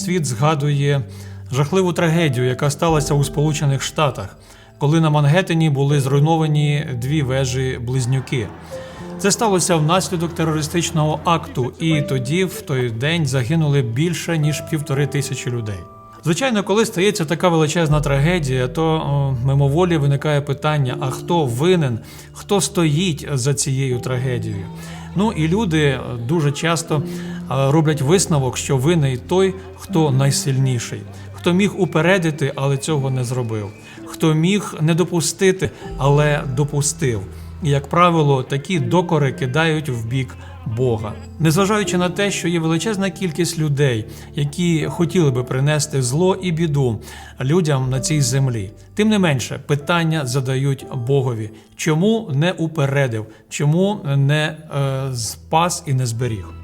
світ згадує жахливу трагедію, яка сталася у Сполучених Штатах, коли на Мангеттені були зруйновані дві вежі близнюки. Це сталося внаслідок терористичного акту, і тоді, в той день, загинули більше ніж півтори тисячі людей. Звичайно, коли стається така величезна трагедія, то о, мимоволі виникає питання: а хто винен, хто стоїть за цією трагедією? Ну і люди дуже часто роблять висновок, що винний той, хто найсильніший, хто міг упередити, але цього не зробив, хто міг не допустити, але допустив. І, як правило, такі докори кидають в бік Бога, незважаючи на те, що є величезна кількість людей, які хотіли би принести зло і біду людям на цій землі. Тим не менше, питання задають Богові, чому не упередив, чому не е, спас і не зберіг.